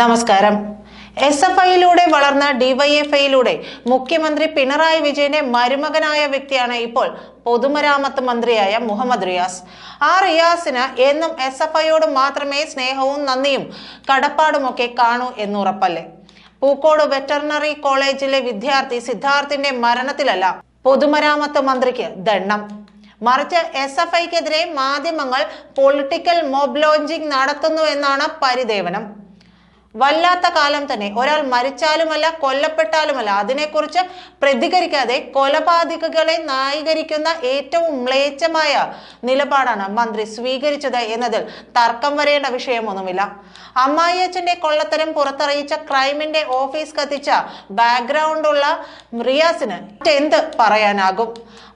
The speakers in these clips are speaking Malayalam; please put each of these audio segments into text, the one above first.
നമസ്കാരം. എസ് എഫ് ഐയിലൂടെ വളർന്ന ഡിവൈഎഫ്ഐയിലൂടെ മുഖ്യമന്ത്രി പിണറായി വിജയന്റെ മരുമകനായ വ്യക്തിയാണ് ഇപ്പോൾ പൊതുമരാമത്ത് മന്ത്രിയായ മുഹമ്മദ് റിയാസ്. ആ റിയാസിന് എന്നും എസ് എഫ് ഐയോട് മാത്രമേ സ്നേഹവും നന്ദിയും കടപ്പാടുമൊക്കെ കാണൂ എന്ന് ഉറപ്പല്ലേ പൂക്കോട് വെറ്ററിനറി കോളേജിലെ വിദ്യാർത്ഥി സിദ്ധാർത്ഥിന്റെ മരണത്തിലല്ല പൊതുമരാമത്ത് മന്ത്രിക്ക് ദണ്ണം മറിച്ച് എസ് എഫ് ഐക്കെതിരെ മാധ്യമങ്ങൾ പൊളിറ്റിക്കൽ മോബ് ലോഞ്ചിങ് നടത്തുന്നു എന്നാണ് പരിദേവനം. വല്ലാത്ത കാലം തന്നെ. ഒരാൾ മരിച്ചാലുമല്ല കൊല്ലപ്പെട്ടാലുമല്ല അതിനെക്കുറിച്ച് പ്രതികരിക്കാതെ കൊലപാതകളെ ന്യായീകരിക്കുന്ന ഏറ്റവും മ്ലേച്ഛമായ നിലപാടാണ് മന്ത്രി സ്വീകരിച്ചത് എന്നതിൽ തർക്കം വരേണ്ട വിഷയമൊന്നുമില്ല. അമ്മായിയച്ഛന്റെ കൊള്ളത്തരം പുറത്തറിയിച്ച ക്രൈമിന്റെ ഓഫീസ് കത്തിച്ച ബാക്ക്ഗ്രൗണ്ട് ഉള്ള റിയാസിന് എന്ത് പറയാനാകും?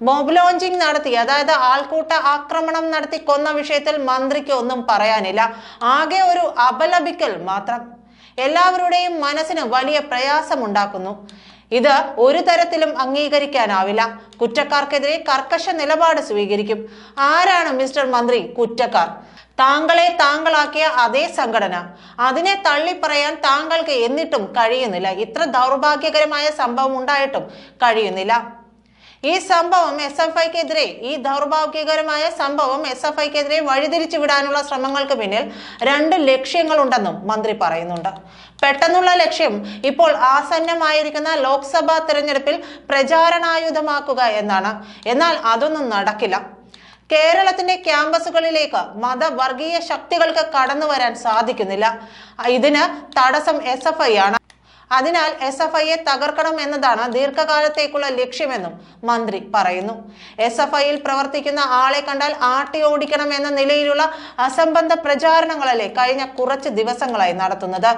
മോബ് ലോഞ്ചിങ് നടത്തി അതായത് ആൾക്കൂട്ട ആക്രമണം നടത്തി കൊന്ന വിഷയത്തിൽ മന്ത്രിക്ക് ഒന്നും പറയാനില്ല. ആകെ ഒരു അപലപിക്കൽ മാത്രം. എല്ലാവരുടെയും മനസ്സിന് വലിയ പ്രയാസമുണ്ടാക്കുന്നു. ഇത് ഒരു തരത്തിലും അംഗീകരിക്കാനാവില്ല. കുറ്റക്കാർക്കെതിരെ കർക്കശ നിലപാട് സ്വീകരിക്കും. ആരാണ് മിസ്റ്റർ മന്ത്രി? കുറ്റക്കാർ. താങ്കളെ താങ്കളാക്കിയ അതേ സംഘടന. അതിനെ തള്ളിപ്പറയാൻ താങ്കൾക്ക് എന്നിട്ടും കഴിയുന്നില്ല. ഇത്ര ദൗർഭാഗ്യകരമായ സംഭവം ഉണ്ടായിട്ടും കഴിയുന്നില്ല. ഈ സംഭവം എസ് എഫ് ഐക്കെതിരെ ഈ ദൗർഭാഗ്യകരമായ സംഭവം എസ് എഫ് ഐക്കെതിരെ വഴിതിരിച്ചു വിടാനുള്ള ശ്രമങ്ങൾക്ക് പിന്നിൽ രണ്ട് ലക്ഷ്യങ്ങളുണ്ടെന്നും മന്ത്രി പറയുന്നുണ്ട്. പെട്ടെന്നുള്ള ലക്ഷ്യം ഇപ്പോൾ ആസന്നമായിരിക്കുന്ന ലോക്സഭാ തെരഞ്ഞെടുപ്പിൽ പ്രചാരണായുധമാക്കുക എന്നാണ്. എന്നാൽ അതൊന്നും നടക്കില്ല. കേരളത്തിന്റെ ക്യാമ്പസുകളിലേക്ക് മതവർഗീയ ശക്തികൾക്ക് കടന്നു വരാൻ സാധിക്കുന്നില്ല. ഇതിന് തടസ്സം എസ് എഫ് ഐ ആണ്. അതിനാൽ എസ് എഫ് ഐയെ തകർക്കണം എന്നതാണ് ദീർഘകാലത്തേക്കുള്ള ലക്ഷ്യമെന്നും മന്ത്രി പറയുന്നു. എസ് എഫ് ഐയിൽ പ്രവർത്തിക്കുന്ന ആളെ കണ്ടാൽ ആട്ടി ഓടിക്കണം എന്ന നിലയിലുള്ള അസംബന്ധ പ്രചാരണങ്ങളല്ലേ കഴിഞ്ഞ കുറച്ച് ദിവസങ്ങളായി നടത്തുന്നത്.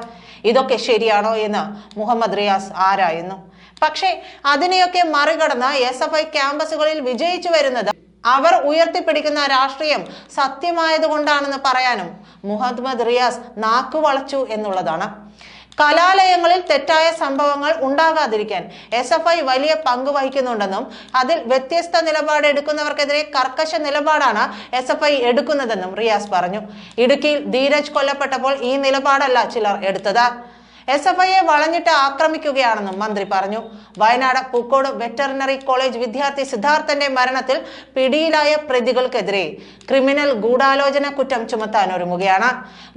ഇതൊക്കെ ശരിയാണോ എന്ന് മുഹമ്മദ് റിയാസ് ആരായുന്നു. പക്ഷേ അതിനെയൊക്കെ മറികടന്ന് എസ് എഫ് ഐ ക്യാമ്പസുകളിൽ വിജയിച്ചു വരുന്നത് അവർ ഉയർത്തിപ്പിടിക്കുന്ന രാഷ്ട്രീയം സത്യമായതുകൊണ്ടാണെന്ന് പറയാനും മുഹമ്മദ് റിയാസ് നാക്കു വളച്ചു എന്നുള്ളതാണ്. കലാലയങ്ങളിൽ തെറ്റായ സംഭവങ്ങൾ ഉണ്ടാകാതിരിക്കാൻ എസ് എഫ് ഐ വലിയ പങ്ക് വഹിക്കുന്നുണ്ടെന്നും അതിൽ വ്യത്യസ്ത നിലപാട് എടുക്കുന്നവർക്കെതിരെ കർക്കശ നിലപാടാണ് എസ് എഫ് ഐ എടുക്കുന്നതെന്നും റിയാസ് പറഞ്ഞു. ഇടുക്കിയിൽ ധീരജ് കൊല്ലപ്പെട്ടപ്പോൾ ഈ നിലപാടല്ല ചിലർ എടുത്തത്. എസ് എഫ് ഐയെ വളഞ്ഞിട്ട് ആക്രമിക്കുകയാണെന്നും മന്ത്രി പറഞ്ഞു. വയനാട് പൂക്കോട് വെറ്ററിനറി കോളേജ് വിദ്യാർത്ഥി സിദ്ധാർത്ഥന്റെ മരണത്തിൽ പിടിയിലായ പ്രതികൾക്കെതിരെ ക്രിമിനൽ ഗൂഢാലോചന കുറ്റം ചുമത്താൻ ഒരുങ്ങുകയാണ്.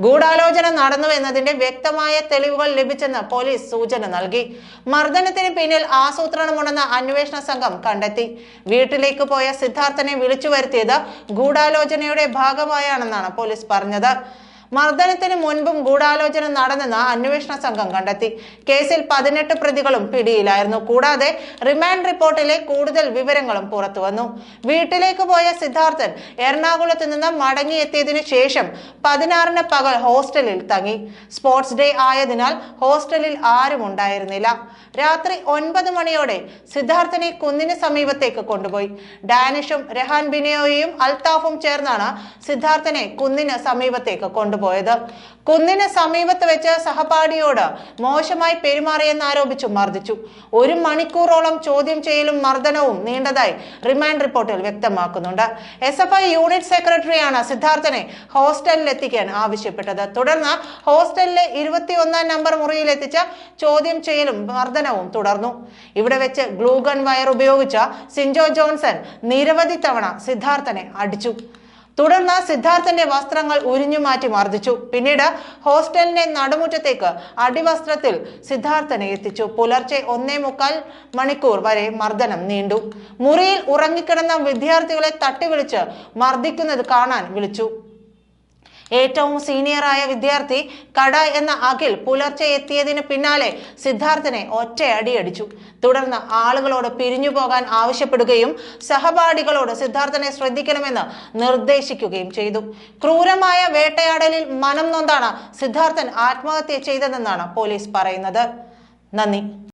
ഗൂഢാലോചന നടന്നു എന്നതിന്റെ വ്യക്തമായ തെളിവുകൾ ലഭിച്ചെന്ന് പോലീസ് സൂചന നൽകി. മർദ്ദനത്തിന് പിന്നിൽ ആസൂത്രണമുണ്ടെന്ന് അന്വേഷണ സംഘം കണ്ടെത്തി. വീട്ടിലേക്ക് പോയ സിദ്ധാർത്ഥനെ വിളിച്ചു വരുത്തിയത് ഗൂഢാലോചനയുടെ ഭാഗമായാണെന്നാണ് പോലീസ് പറഞ്ഞത്. മർദ്ദനത്തിന് മുൻപും ഗൂഢാലോചന നടന്നെന്ന് അന്വേഷണ സംഘം കണ്ടെത്തി. കേസിൽ പതിനെട്ട് പ്രതികളും പിടിയിലായിരുന്നു. കൂടാതെ റിമാൻഡ് റിപ്പോർട്ടിലെ കൂടുതൽ വിവരങ്ങളും പുറത്തുവന്നു വീട്ടിലേക്ക് പോയ സിദ്ധാർത്ഥൻ എറണാകുളത്ത് നിന്ന് മടങ്ങിയെത്തിയതിനു ശേഷം പതിനാറിന് പകൽ ഹോസ്റ്റലിൽ തങ്ങി. സ്പോർട്സ് ഡേ ആയതിനാൽ ഹോസ്റ്റലിൽ ആരും ഉണ്ടായിരുന്നില്ല. രാത്രി ഒൻപത് മണിയോടെ സിദ്ധാർത്ഥനെ കുന്നിന് സമീപത്തേക്ക് കൊണ്ടുപോയി. ഡാനിഷും രഹാൻ ബിനോയും അൽത്താഫും ചേർന്നാണ് സിദ്ധാർത്ഥനെ കുന്നിന് സമീപത്തേക്ക് കൊണ്ടുപോയത്. കുന്നിന് സമീപത്ത് വെച്ച് സഹപാഠിയോട് മോശമായി പെരുമാറിയെന്ന് ആരോപിച്ചു മർദ്ദിച്ചു. ഒരു മണിക്കൂറോളം ചോദ്യം ചെയ്യലും മർദ്ദനവും നീണ്ടതായി റിമാൻഡ് റിപ്പോർട്ടിൽ വ്യക്തമാക്കുന്നുണ്ട്. എസ് എഫ് ഐ യൂണിറ്റ് സെക്രട്ടറിയാണ് സിദ്ധാർത്ഥനെ ഹോസ്റ്റലിൽ എത്തിക്കാൻ ആവശ്യപ്പെട്ടത്. തുടർന്ന് ഹോസ്റ്റലിലെ ഇരുപത്തിയൊന്നാം നമ്പർ മുറിയിൽ എത്തിച്ച ചോദ്യം ചെയ്യലും മർദ്ദനവും തുടർന്നു. ഇവിടെ വെച്ച് ഗ്ലൂഗൺ വയർ ഉപയോഗിച്ച സിൻജോ ജോൺസൺ നിരവധി തവണ സിദ്ധാർത്ഥനെ അടിച്ചു. തുടർന്ന് സിദ്ധാർത്ഥന്റെ വസ്ത്രങ്ങൾ ഉരിഞ്ഞു മാറ്റി മർദ്ദിച്ചു. പിന്നീട് ഹോസ്റ്റലിന്റെ നടുമുറ്റത്തേക്ക് അടിവസ്ത്രത്തിൽ സിദ്ധാർത്ഥനെ എത്തിച്ചു. പുലർച്ചെ ഒന്നേ മുക്കാൽ മണിക്കൂർ വരെ മർദ്ദനം നീണ്ടു. മുറിയിൽ ഉറങ്ങിക്കിടന്ന വിദ്യാർത്ഥികളെ തട്ടിവിളിച്ച് മർദ്ദിക്കുന്നത് കാണാൻ വിളിച്ചു. ഏറ്റവും സീനിയറായ വിദ്യാർത്ഥി കട എന്ന അഖിൽ പുലർച്ചെ എത്തിയതിന് പിന്നാലെ സിദ്ധാർത്ഥനെ ഒറ്റയടി ഒറ്റയടിയടിച്ചു. തുടർന്ന് ആളുകളോട് പിരിഞ്ഞു പോകാൻ ആവശ്യപ്പെടുകയും സഹപാഠികളോട് സിദ്ധാർത്ഥനെ ശ്രദ്ധിക്കണമെന്ന് നിർദ്ദേശിക്കുകയും ചെയ്തു. ക്രൂരമായ വേട്ടയാടലിൽ മനം നൊന്താണ് സിദ്ധാർത്ഥൻ ആത്മഹത്യ ചെയ്തതെന്നാണ് പോലീസ് പറയുന്നത്. നന്ദി.